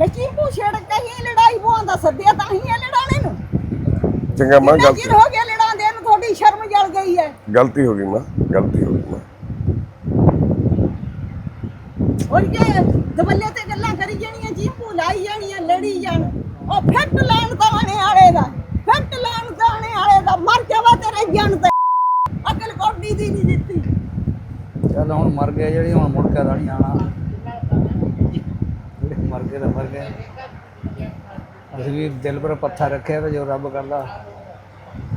ਯਕੀ ਪੁੱਛੜ ਕਹੀਂ ਲੜਾਈ ਪਵਾਉਂਦਾ ਸੱਦਿਆ ਤਾਂ ਹੀ ਹੈ ਲੜਾਣੇ ਨੂੰ। ਚੰਗਾ ਮਾਂ ਗਲਤੀ ਹੋ ਗਿਆ ਲੜਾਉਂਦੇ ਨੂੰ ਤੁਹਾਡੀ ਸ਼ਰਮ ਜਲ ਗਈ ਹੈ? ਗਲਤੀ ਹੋ ਗਈ ਮਾਂ ਗਲਤੀ ਹੋ ਗਈ ਮਾਂ। ਹੋਰ ਕੇ ਦਬੱਲੇ ਤੇ ਗੱਲਾਂ ਕਰੀ ਜਾਣੀਆਂ ਜੀ ਭੁਲਾਈ ਜਾਣੀਆਂ ਲੜੀ ਜਾਣ। ਉਹ ਫਿੱਟ ਲੈਣ ਦਾਣੇ ਵਾਲੇ ਦਾ ਫਿੱਟ ਲੈਣ ਦਾਣੇ ਵਾਲੇ ਦਾ ਮਰ ਜਾਵਾ ਤੇਰੇ ਜਨ ਤੇ ਅਕਲ ਕੋਡੀ ਦੀ ਨਹੀਂ ਦਿੱਤੀ ਚੱਲ ਹੁਣ ਮਰ ਗਏ ਜਿਹੜੀ ਹੁਣ ਮੁੜ ਕੇ ਨਹੀਂ ਆਣਾ ਮਰ ਗਏ ਤਾਂ ਮਰ ਗਏ। ਅਸੀਂ ਵੀ ਦਿਲ ਪਰ ਪੱਥਰ ਰੱਖਿਆ ਤੇ ਜੋ ਰੱਬ ਕਰਦਾ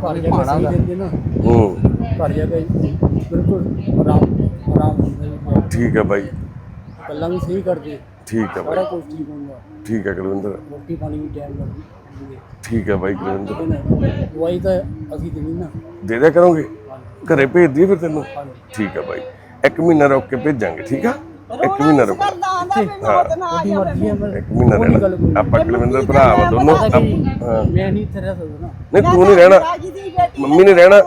ਘਰ ਜਾ ਕੇ ਸਹੀ ਦਿੰਦੇ ਨਾ। ਹੂੰ। ਘਰ ਜਾ ਕੇ ਬਿਲਕੁਲ ਆਰਾਮ ਆਰਾਮ ਹੁੰਦਾ ਠੀਕ ਹੈ ਬਾਈ। ਗੱਲਾਂ ਵੀ ਸਹੀ ਕਰਦੇ। ਠੀਕ ਹੈ ਬਾਈ। ਕੁਝ ਠੀਕ ਹੁੰਦਾ। ਠੀਕ ਹੈ ਕੁਲਵਿੰਦਰ ਰੋਟੀ ਪਾਣੀ ਵੀ ਟਾਈਮ ਲੱਗਦੀ ਠੀਕ ਹੈ ਬਾਈ ਕੁਲਵਿੰਦਰ ਦਵਾਈ ਤਾਂ ਅਸੀਂ ਦੇਣੀ ਨਾ। ਦੇ ਦਿਆ ਕਰੋਗੇ? ਘਰੇ ਭੇਜ ਦਈਏ ਫਿਰ ਤੈਨੂੰ? ਠੀਕ ਹੈ ਬਾਈ। ਇੱਕ ਮਹੀਨਾ ਰੁਕ ਕੇ ਭੇਜਾਂਗੇ ਠੀਕ ਆ? ਇੱਕ ਮਹੀਨਾ ਰੁਕ ਇੱਕ ਮਹੀਨਾ ਰਹਿਣਾ। ਆਪਾਂ ਕੁਲਵਿੰਦਰ ਭਰਾ ਵਾ ਦੋਨੋਂ ਮੈਂ ਨਹੀਂ ਇੱਥੇ ਰਹਿ ਨਹੀਂ ਤੂੰ ਨਹੀਂ ਰਹਿਣਾ। ਮੰਮੀ ਨੇ ਰਹਿਣਾ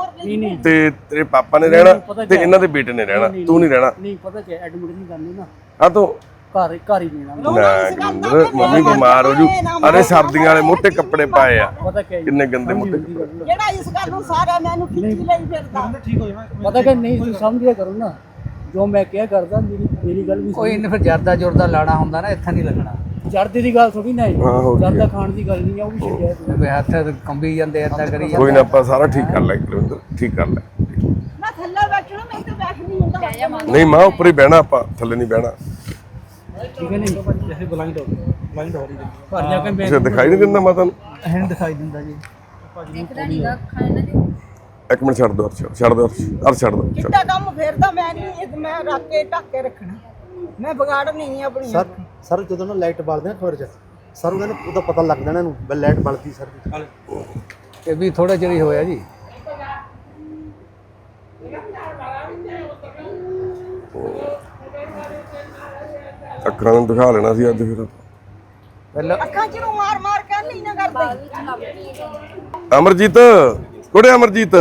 ਤੇ ਤੇਰੇ ਪਾਪਾ ਨੇ ਰਹਿਣਾ ਤੇ ਇਹਨਾਂ ਦੇ ਬੇਟੇ ਨੇ ਰਹਿਣਾ। ਤੂੰ ਨਹੀਂ ਰਹਿਣਾ। ਨਹੀਂ ਪਤਾ ਕਿ ਐਡਮਿਟ ਨਹੀਂ ਕਰਨੀ ਨਾ। ਆ ਤੂੰ। ਘਰ ਘਰ ਹੀ ਪੀਣਾ ਨਾ ਮੰਮੀ ਬਿਮਾਰ ਹੋ ਜੂ। ਮੋਟੇ ਕੱਪੜੇ ਪਾਏ ਆ। ਕਿੰਨੇ ਗੰਦੇ ਮੋਟੇ ਕਰੋ ਨਾ। ਜੋ ਮੈਂ ਕਿਹਾ ਕਰਦਾ ਮੇਰੀ ਮੇਰੀ ਗੱਲ ਵੀ ਕੋਈ ਨਹੀਂ ਫਿਰ ਜਰਦਾ ਜੁਰਦਾ ਲਾਣਾ ਹੁੰਦਾ ਨਾ ਇੱਥੇ ਨਹੀਂ ਲੱਗਣਾ। ਜਰਦੇ ਦੀ ਗੱਲ ਥੋੜੀ ਨਾ ਹਾਂ, ਹੋ। ਜਰਦਾ ਖਾਣ ਦੀ ਗੱਲ ਨਹੀਂ ਆ ਉਹ ਵੀ ਛੱਡਿਆ ਵੀ ਹੱਥ ਕੰਬੀ ਜਾਂਦੇ ਏਦਾਂ ਕਰੀ ਕੋਈ ਨਾ ਆਪਾਂ ਸਾਰਾ ਠੀਕ ਕਰ ਲੈ ਕੁਲਵਿੰਦਰ ਠੀਕ ਕਰ ਲੈ ਮੈਂ ਥੱਲੇ ਬੈਠਣਾ ਮੈਂ ਤੇ ਬੈਠ ਨਹੀਂ ਹੁੰਦਾ। ਨਹੀਂ ਮਾਂ ਉੱਪਰ ਹੀ ਬਹਿਣਾ ਆਪਾਂ ਥੱਲੇ ਨਹੀਂ ਬਹਿਣਾ। ਠੀਕ ਹੈ ਨਹੀਂ? ਜੈਸੇ ਬਲਾਈਂਡ ਹੋ ਬਲਾਈਂਡ ਹੋ ਰਹੀ ਘਰ ਜਾ ਕੇ ਮੈਂ ਕਿਸੇ ਦਿਖਾਈ ਨਹੀਂ ਦਿੰਦਾ ਮਾਤਾ ਨੂੰ? ਹੈਂਡ ਦਿਖਾਈ ਦਿੰਦਾ ਜੀ। ਇੱਕ ਮਿੰਟ ਛੱਡ ਦੋ ਅਰਸ਼ ਛੱਡ ਦੋ ਅਰਸ਼ ਅਰਸ਼ ਛੱਡ ਦੋ ਕਿੱਡਾ ਕੰਮ ਫੇਰਦਾ ਮੈਂ ਨਹੀਂ ਇਹ ਮੈਂ ਰੱਖ ਕੇ ਢੱਕ ਕੇ ਰੱਖਣਾ। ਮੈਂ ਵਿਗਾੜ ਨਹੀਂ ਆਪਣੀ ਸਰ ਸਰ ਜਦੋਂ ਨਾ ਲਾਈਟ ਬਲਦੇ ਨਾ ਖਬਰ ਚ ਸਰ ਉਹਦਾ ਨਾ ਉਹਦਾ ਪਤਾ ਲੱਗ ਜਾਣਾ ਇਹਨੂੰ ਵੀ ਲਾਈਟ ਬਲਦੀ ਸਰ ਦੀ। ਇਹ ਵੀ ਥੋੜਾ ਚਿਰ ਹੀ ਹੋਇਆ ਜੀ। ਅੱਖਰਾਂ ਨੂੰ ਦਿਖਾ ਲੈਣਾ ਸੀ ਅੱਜ ਫਿਰ। ਪਹਿਲਾਂ ਅੱਖਾਂ ਚ ਨੂੰ ਮਾਰ ਮਾਰ ਕੇ ਨਹੀਂ ਨਾ ਕਰਦੇ। ਅਮਰਜੀਤ! ਕੁੜੇ ਅਮਰਜੀਤ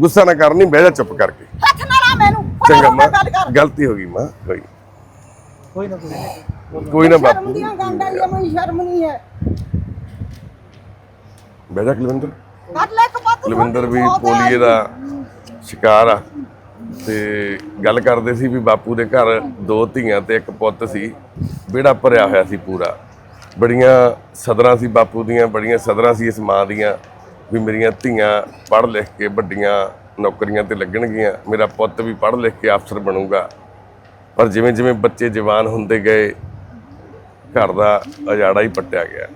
ਗੁੱਸਾ ਨਾ ਕਰ ਨਹੀਂ ਬਹਿ ਜਾ ਚੁੱਪ ਕਰਕੇ। ਹੱਥ ਨਾ ਲਾ ਮੈਨੂੰ ਚੰਗਾ ਮਾਂ ਗੱਲ ਕਰ। ਗਲਤੀ ਹੋ ਗਈ ਮਾਂ ਕੋਈ ਕੋਈ ਨਾ ਕੋਈ ਕੋਈ ਨਾ ਬਾਪੂ। ਦੀਆਂ ਗਾਂਡਾਂ ਇਹ ਮੈਨੂੰ ਸ਼ਰਮ ਨਹੀਂ ਹੈ। ਬਹਿ ਜਾ ਕੁਲਵਿੰਦਰ। ਲੈ ਵੀ ਪੋਲੀਏ ਦਾ ਸ਼ਿਕਾਰ ਆ। ਤੇ ਗੱਲ ਕਰਦੇ ਸੀ ਵੀ ਬਾਪੂ ਦੇ ਘਰ ਦੋ ਧੀਆਂ ਤੇ ਇੱਕ ਪੁੱਤ ਸੀ। ਵਿਹੜਾ ਭਰਿਆ ਹੋਇਆ ਸੀ ਪੂਰਾ। ਬੜੀਆਂ ਸਦਰਾਂ ਸੀ ਬਾਪੂ ਦੀਆਂ ਬੜੀਆਂ ਸਦਰਾਂ ਸੀ ਇਸ ਮਾਂ ਦੀਆਂ। ਵੀ ਮੇਰੀਆਂ ਧੀਆਂ ਪੜ੍ਹ ਲਿਖ ਕੇ ਵੱਡੀਆਂ ਨੌਕਰੀਆਂ ਤੇ ਲੱਗਣਗੀਆਂ ਮੇਰਾ ਪੁੱਤ ਵੀ ਪੜ੍ਹ ਲਿਖ ਕੇ ਅਫਸਰ ਬਣੂਗਾ। ਪਰ ਜਿਵੇਂ ਜਿਵੇਂ ਬੱਚੇ ਜਵਾਨ ਹੁੰਦੇ ਗਏ ਘਰ ਦਾ ਅਜਾੜਾ ਹੀ ਪੱਟਿਆ ਗਿਆ।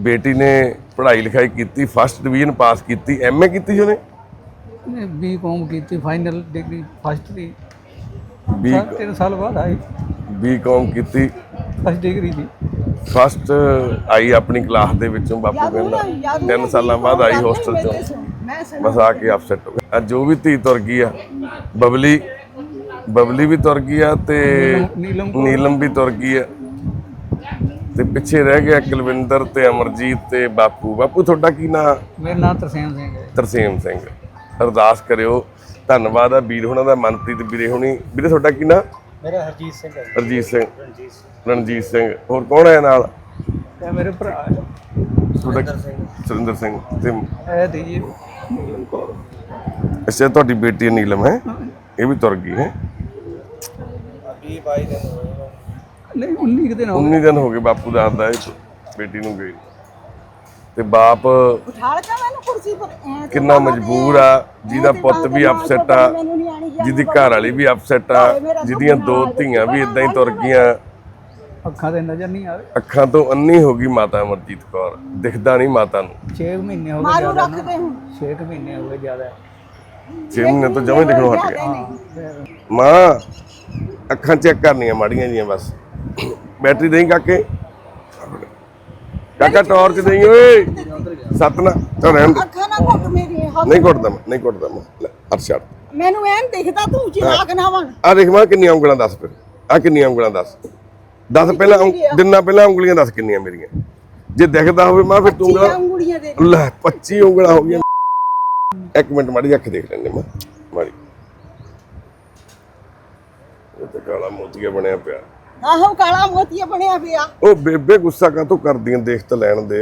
ਬੇਟੀ ਨੇ ਪੜ੍ਹਾਈ ਲਿਖਾਈ ਕੀਤੀ ਫਸਟ ਡਿਵੀਜ਼ਨ ਪਾਸ ਕੀਤੀ ਐਮਏ ਕੀਤੀ ਸੀ ਉਹਨੇ? ਨੇ ਬੀਕਾਮ ਕੀਤੀ ਫਾਈਨਲ ਡਿਗਰੀ ਫਸਟ ਦੀ। ਬੀ ਸਾ- ਤਿੰਨ ਸਾਲ ਬਾਅਦ ਆਈ। ਬੀਕਾਮ ਕੀਤੀ। ਫਸਟ ਡਿਗਰੀ ਦੀ। ਫਸਟ ਆਈ ਆਪਣੀ ਕਲਾਸ ਦੇ ਵਿੱਚੋਂ ਬਾਪੂ ਕਹਿੰਦਾ ਤਿੰਨ ਸਾਲਾਂ ਬਾਅਦ ਆਈ ਹੋਸਟਲ ਚੋਂ। ਬਸ ਆ ਕੇ ਅਪਸੈਟ ਹੋ ਗਿਆ। ਅੱਜ ਜੋ ਵੀ ਧੀ ਤੁਰ ਗਈ ਆ। ਬਬਲੀ ਬਬਲੀ ਵੀ ਤੁਰ ਗਈ ਆ ਤੇ ਨੀਲਮ ਵੀ ਤੁਰ ਗਈ ਆ। ਤੇ ਪਿੱਛੇ ਰਹਿ ਗਿਆ ਕੁਲਵਿੰਦਰ ਤੇ ਅਮਰਜੀਤ ਤੇ ਬਾਪੂ। ਬਾਪੂ ਤੁਹਾਡਾ ਕੀ ਨਾਂ? ਮੇਰਾ ਨਾਮ ਤਰਸੇਮ ਸਿੰਘ ਹੈ। ਤਰਸੇਮ ਸਿੰਘ। ਅਰਦਾਸ ਕਰਿਓ। ਧੰਨਵਾਦ ਆ ਵੀਰ ਹੁਣਾਂ ਦਾ ਮਨਪ੍ਰੀਤ ਵੀਰੇ ਹੁਣੀ। ਵੀਰੇ ਤੁਹਾਡਾ ਕੀ ਨਾਂ? ਮੇਰਾ ਹਰਜੀਤ ਸਿੰਘ ਹੈ ਰਣਜੀਤ ਸਿੰਘ। ਰਣਜੀਤ ਸਿੰਘ। ਹੋਰ ਕੌਣ ਹੈ ਨਾਲ? ਇਹ ਮੇਰੇ ਭਰਾ ਹੈ। ਤੁਹਾਡਾ ਸੁਰਿੰਦਰ ਸਿੰਘ। ਤੇ ਇਹ ਦੀ ਜੀ। ਅੱਛਾ ਤੁਹਾਡੀ ਬੇਟੀ ਹੈ ਨੀਲਮ ਹੈ? ਇਹ ਵੀ ਤੁਰ ਗਈ ਹੈ? ਨਹੀਂ 19 ਕੁ ਦਿਨ ਹੋ 19 ਦਿਨ ਹੋ ਗਏ ਬਾਪੂ ਦਾ ਆਂਦਾ ਬੇਟੀ ਨੂੰ ਗਈ। ਤੇ ਬਾਪ ਉਠਾਲ ਕੇ ਮੈਨੂੰ ਕੁਰਸੀ ਪਰ ਐਂ ਤੇ ਕਿੰਨਾ ਮਜਬੂਰ ਆ ਜਿਹਦਾ ਪੁੱਤ ਵੀ ਅਪਸੈਟ ਆ ਜਿਹਦੀ ਘਰ ਵਾਲੀ ਵੀ ਅਪਸੈਟ ਆ ਜਿਹਦੀਆਂ ਦੋ ਧੀਆਂ ਵੀ ਇਦਾਂ ਹੀ ਤੁਰ ਗਈਆਂ। ਅੱਖਾਂ ਤੇ ਨਜ਼ਰ ਨਹੀਂ ਆਵੇ। ਅੱਖਾਂ ਤੋਂ ਅੰਨੀ ਹੋ ਗਈ ਮਾਤਾ ਅਮਰਜੀਤ ਕੌਰ। ਦਿਖਦਾ ਨਹੀਂ ਮਾਤਾ ਨੂੰ। 6 ਮਹੀਨੇ ਹੋ ਗਏ ਮਾਰੂ ਰੱਖਦੇ ਹੁਣ। 6 ਮਹੀਨੇ ਹੋ ਗਏ ਜ਼ਿਆਦਾ। 6 ਮਹੀਨੇ ਤੋਂ ਜਮੇ ਦਿਖਣੋਂ ਹਟ ਗਿਆ ਮਾਂ ਅੱਖਾਂ ਚੈੱਕ ਕਰਨੀਆਂ ਮਾੜੀਆਂ ਜੀਆਂ ਬਸ। ਬੈਟਰੀ ਦੇਈ ਕਾਕੇ? ਕਾਕਾ ਟਾਰਚ ਦੇਈ ਓਏ। ਸਤਨਾ ਤਾਂ ਰਹਿਣ ਦੇ। ਅੱਖਾਂ ਨਾ ਘੁੱਟ ਮੇਰੀ ਹੱਥ ਨਹੀਂ ਕੁੱਟਦਾ ਮੈਂ ਨਹੀਂ ਕੁੱਟਦਾ ਮੈਂ। ਲੈ ਹੱਥ ਛੱਡ। ਮੈਨੂੰ ਐਨ ਦਿਖਦਾ ਤੂੰ ਚਿਰਾਗ ਨਾ ਬਣ। ਆ ਦੇਖ ਮਾਂ ਕਿੰਨੀਆਂ ਉਂਗਲਾਂ ਦੱਸ ਫਿਰ। ਆ ਕਿੰਨੀਆਂ ਉਂਗਲਾਂ ਦੱਸ। ਦੱਸ ਪਹਿਲਾਂ ਦਿਨਾਂ ਪਹਿਲਾਂ ਉਂਗਲੀਆਂ ਦੱਸ ਕਿੰਨੀਆਂ ਮੇਰੀਆਂ। ਜੇ ਦਿਖਦਾ ਹੋਵੇ ਮਾਂ ਫਿਰ ਤੂੰ ਉਂਗਲਾਂ ਲੈ 25 ਉਂਗਲਾਂ ਹੋ ਗਈਆਂ। ਇੱਕ ਮਿੰਟ ਮਾੜੀ ਅੱਖ ਦੇਖ ਲੈਂਦੇ ਮਾਂ। ਮਾੜੀ। ਇਹ ਤਾਂ ਕਾਲਾ ਮੋਤੀਆ ਬਣਿਆ ਪਿਆ। ਆਹੋ ਕਾਲਾ ਮੋਤੀਆ ਬਣਿਆ ਪਿਆ। ਉਹ ਬੇਬੇ ਗੁੱਸਾ ਕਾਤੋਂ ਕਰਦੀਆਂ ਦੇਖ ਤਾਂ ਲੈਣ ਦੇ।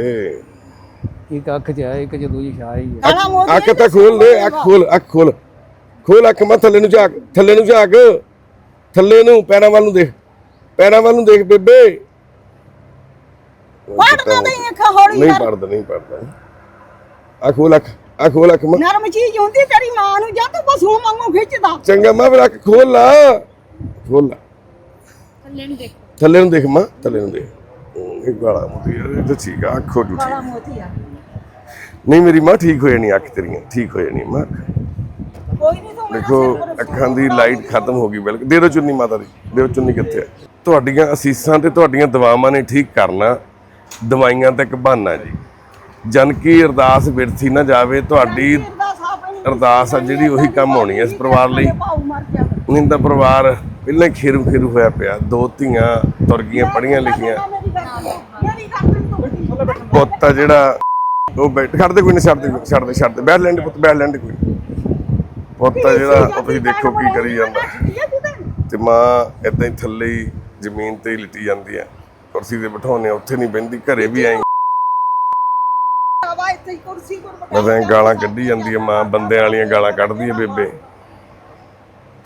ਇੱਕ ਅੱਖ ਚ ਆਇਆ ਇੱਕ ਚ ਦੂਜੀ ਛਾਇਆ ਹੀ ਕਾਲਾ ਮੋਤੀਆ ਅੱਖ ਤਾਂ ਖੋਲ ਦੇ ਅੱਖ ਖੋਲ ਅੱਖ ਖੋਲ। ਖੋਲ ਅੱਖ ਮਾ ਥੱਲੇ ਨੂੰ ਝਾਕ ਥੱਲੇ ਨੂੰ ਝਾਕ। ਥੱਲੇ ਨੂੰ ਪੈਰਾਂ ਵੱਲ ਨੂੰ ਦੇਖ। ਪੈਰਾਂ ਵੱਲ ਨੂੰ ਦੇਖ ਬੇਬੇ। ਪੜਨਾ ਨਹੀਂ ਅੱਖਾਂ ਹੌਲੀ ਨਹੀਂ ਪੜਦਾ ਨਹੀਂ ਪੜਦਾ ਅੱਖ ਖੋਲ ਅੱਖ ਅੱਖ ਖੋਲ ਅੱਖ ਮਾ ਨਰਮ ਚੀਜ਼ ਹੁੰਦੀ ਤੇਰੀ ਮਾਂ ਨੂੰ ਜਾਂ ਤੂੰ ਪਸ਼ੂ ਵਾਂਗੂ ਖਿੱਚਦਾ। ਚੰਗਾ ਮਾ ਫਿਰ ਅੱਖ ਖੋਲ ਲਾ। ਖੋਲ ਲਾ। ਥੱਲੇ ਨੂੰ ਦੇਖ। ਮਾ ਥੱਲੇ ਨੂੰ ਦੇਖ। ਇਹ ਗਾਲਾ ਮੁੰਡੀ ਇਹ ਤਾਂ ਠੀਕ ਆ ਅੱਖ ਹੋ ਜੂ ਠੀਕ। ਮੋਤੀਆ ਨਹੀਂ ਮੇਰੀ ਮਾਂ ਠੀਕ ਹੋ ਜਾਣੀ ਅੱਖ ਤੇਰੀਆਂ ਠੀਕ ਹੋ ਜਾਣੀ ਮਾਂ। ਕੋਈ ਨਹੀਂ ਤੂੰ ਮੇਰਾ ਦੇਖੋ ਅੱਖਾਂ ਦੀ ਲਾਈਟ ਖਤਮ ਹੋ ਗਈ ਬਿਲਕੁਲ। ਦੇ ਦਿਓ ਚੁੰਨੀ ਮਾਤਾ ਦੀ ਦਿਓ ਚੁੰਨੀ ਕਿੱਥੇ ਹੈ ਤੁਹਾਡੀਆਂ ਅਸੀਸਾਂ ਤੇ ਤੁਹਾਡੀਆਂ ਦੁਆਵਾਂ ਨੇ ਠੀਕ ਕਰਨਾ ਦਵਾਈਆਂ ਤਾਂ ਇੱਕ ਬਹਾਨਾ ਜੀ। ਜਨ ਕੀ ਅਰਦਾਸ ਵਿਰਥੀ ਨਾ ਜਾਵੇ ਤੁਹਾਡੀ ਅਰਦਾਸ ਆ ਜਿਹੜੀ ਉਹੀ ਕੰਮ ਹੋਣੀ ਹੈ ਇਸ ਪਰਿਵਾਰ ਲਈ। ਭਾਉ ਮਰ ਗਿਆ। ਨਹੀਂ ਤਾਂ ਪਰਿਵਾਰ ਪਹਿਲਾਂ ਹੀ ਖੇਰੂ ਖੇਰੂ ਹੋਇਆ ਪਿਆ। ਦੋ ਧੀਆਂ ਤੁਰ ਗਈਆਂ ਪੜੀਆਂ ਲਿਖੀਆਂ। ਪੁੱਤ ਆ ਜਿਹੜਾ ਉਹ ਬੈਠ ਖੜ ਦੇ ਕੋਈ ਨਹੀਂ ਛੱਡ ਦੇ ਛੱਡ ਦੇ ਛੱਡ ਦੇ। ਬੈਠ ਲੈਣ ਦੇ ਪੁੱਤ ਬੈਠ ਲੈਣ ਦੇ ਕੋਈ। ਪੁੱਤ ਆ ਜਿਹੜਾ ਉਹ ਤੁਸੀਂ ਦੇਖੋ ਕੀ ਕਰੀ ਜਾਂਦਾ। ਤੇ ਮਾਂ ਇਦਾਂ ਹੀ ਥੱਲੇ ਹੀ ਜ਼ਮੀਨ ਤੇ ਹੀ ਲਿਟੀ ਜਾਂਦੀ ਹੈ ਕੁਰਸੀ ਤੇ ਬਿਠਾਉਨੇ ਉੱਥੇ ਨਹੀਂ ਬਹਿੰਦੀ ਘਰੇ ਵੀ ਐਂ ਆਵਾ ਇੱਥੇ ਕੁਰਸੀ ਪਰ ਗਾਲਾਂ ਕੱਢੀ ਜਾਂਦੀ ਹੈ ਮਾਂ ਬੰਦਿਆਂ ਵਾਲੀਆਂ ਗਾਲਾਂ ਕੱਢਦੀ ਹੈ ਬੇਬੇ।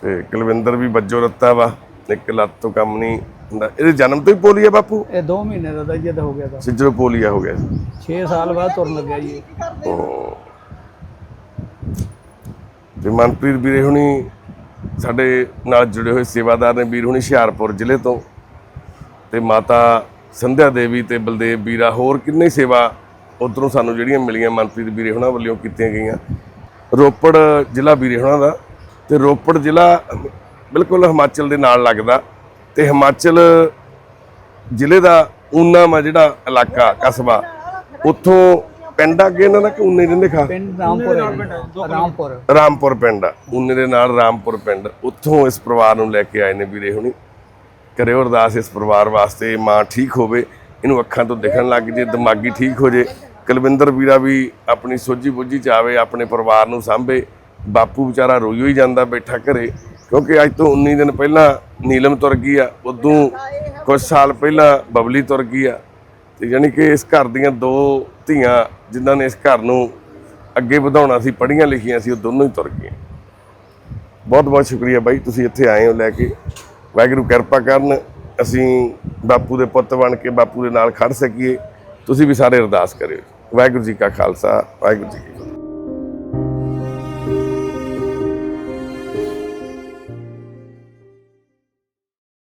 ਤੇ ਕੁਲਵਿੰਦਰ ਵੀ ਵੱਜੋ ਰੱਤਾ ਵਾ ਇੱਕ ਲੱਤ ਤੋਂ ਕੰਮ ਨਹੀਂ ਹੁੰਦਾ। ਇਹਦੇ ਜਨਮ ਤੋਂ ਹੀ ਪੋਲੀਆ ਬਾਪੂ? ਇਹ 2 ਮਹੀਨੇ ਦਾ ਤਾਂ ਜਦ ਹੋ ਗਿਆ ਤਾਂ। ਸਿੱਜਰ ਪੋਲੀਆ ਹੋ ਗਿਆ ਸੀ। 6 ਸਾਲ ਬਾਅਦ ਤੁਰਨ ਲੱਗਿਆ ਜੀ। ਤੇ ਮਨਪ੍ਰੀਤ ਵੀਰੇ ਹੁਣੀ ਸਾਡੇ ਨਾਲ ਜੁੜੇ ਹੋਏ ਸੇਵਾਦਾਰ ਨੇ ਵੀਰ ਹੁਣੀ ਹੁਸ਼ਿਆਰਪੁਰ ਜ਼ਿਲ੍ਹੇ ਤੋਂ। ਤੇ ਮਾਤਾ ਸੰਧਿਆ ਦੇਵੀ ਤੇ ਬਲਦੇਵ ਵੀਰਾ ਹੋਰ ਕਿੰਨੇ ਸੇਵਾ ਉਧਰੋਂ ਸਾਨੂੰ ਜਿਹੜੀਆਂ ਮਿਲੀਆਂ ਮਨਪ੍ਰੀਤ ਵੀਰੇ ਹੁਣਾਂ ਵੱਲੋਂ ਕੀਤੀਆਂ ਗਈਆਂ। ਰੋਪੜ ਜ਼ਿਲ੍ਹਾ ਵੀਰੇ ਹੁਣਾਂ ਦਾ ਤੇ ਰੋਪੜ ਜ਼ਿਲ੍ਹਾ ਬਿਲਕੁਲ ਹਿਮਾਚਲ ਦੇ ਨਾਲ ਲੱਗਦਾ ਤੇ ਹਿਮਾਚਲ ਜ਼ਿਲ੍ਹੇ ਦਾ ਊਨਾ ਮਾ ਜਿਹੜਾ ਇਲਾਕਾ ਕਸਬਾ ਉੱਥੋਂ ਪਿੰਡ ਆ ਕੇ ਇਹਨਾਂ ਦਾ ਕਿ ਊਨੇ ਰਹਿੰਦੇ ਖਾ? ਪਿੰਡ ਰਾਮਪੁਰ। ਰਾਮਪੁਰ। ਰਾਮਪੁਰ ਪਿੰਡ ਆ ਊਨੇ ਦੇ ਨਾਲ ਰਾਮਪੁਰ ਪਿੰਡ। ਉੱਥੋਂ ਇਸ ਪਰਿਵਾਰ ਨੂੰ ਲੈ ਕੇ ਆਏ ਨੇ ਵੀਰੇ ਹੁਣੀ। ਕਰਿਓ ਅਰਦਾਸ ਇਸ ਪਰਿਵਾਰ ਵਾਸਤੇ ਮਾਂ ਠੀਕ ਹੋਵੇ ਇਹਨੂੰ ਅੱਖਾਂ ਤੋਂ ਦਿਖਣ ਲੱਗ ਜੇ ਦਿਮਾਗੀ ਠੀਕ ਹੋ ਜੇ। ਕੁਲਵਿੰਦਰ ਵੀਰਾ ਵੀ ਆਪਣੀ ਸੋਝੀ ਬੁੱਝੀ ਚ ਆਵੇ ਆਪਣੇ ਪਰਿਵਾਰ ਨੂੰ ਸਾਂਭੇ। ਬਾਪੂ ਵਿਚਾਰਾ ਰੋਈ ਹੋਈ ਜਾਂਦਾ ਬੈਠਾ ਘਰੇ, ਕਿਉਂਕਿ ਅੱਜ ਤੋਂ 19 ਦਿਨ ਪਹਿਲਾਂ ਨੀਲਮ ਤੁਰ ਗਈ ਆ, ਉਦੋਂ ਕੁਝ ਸਾਲ ਪਹਿਲਾਂ ਬਬਲੀ ਤੁਰ ਗਈ ਆ। ਤੇ ਯਾਨੀ ਕਿ ਇਸ ਘਰ ਦੀਆਂ ਦੋ ਧੀਆਂ ਜਿਨ੍ਹਾਂ ਨੇ ਇਸ ਘਰ ਨੂੰ ਅੱਗੇ ਵਧਾਉਣਾ ਸੀ, ਪੜ੍ਹੀਆਂ ਲਿਖੀਆਂ ਸੀ, ਉਹ ਦੋਨੋਂ ਹੀ ਤੁਰ ਗਈਆਂ। ਬਹੁਤ ਬਹੁਤ ਸ਼ੁਕਰੀਆ ਬਾਈ, ਤੁਸੀਂ ਇੱਥੇ ਆਏ ਹੋ ਲੈ ਕੇ। ਵਾਹਿਗੁਰੂ ਕਿਰਪਾ ਕਰਨ, ਅਸੀਂ ਬਾਪੂ ਦੇ ਪੁੱਤ ਬਣ ਕੇ ਬਾਪੂ ਦੇ ਨਾਲ ਖੜ ਸਕੀਏ। ਤੁਸੀਂ ਵੀ ਸਾਰੇ ਅਰਦਾਸ ਕਰਿਓ। ਵਾਹਿਗੁਰੂ ਜੀ ਕਾ ਖਾਲਸਾ, ਵਾਹਿਗੁਰੂ ਜੀ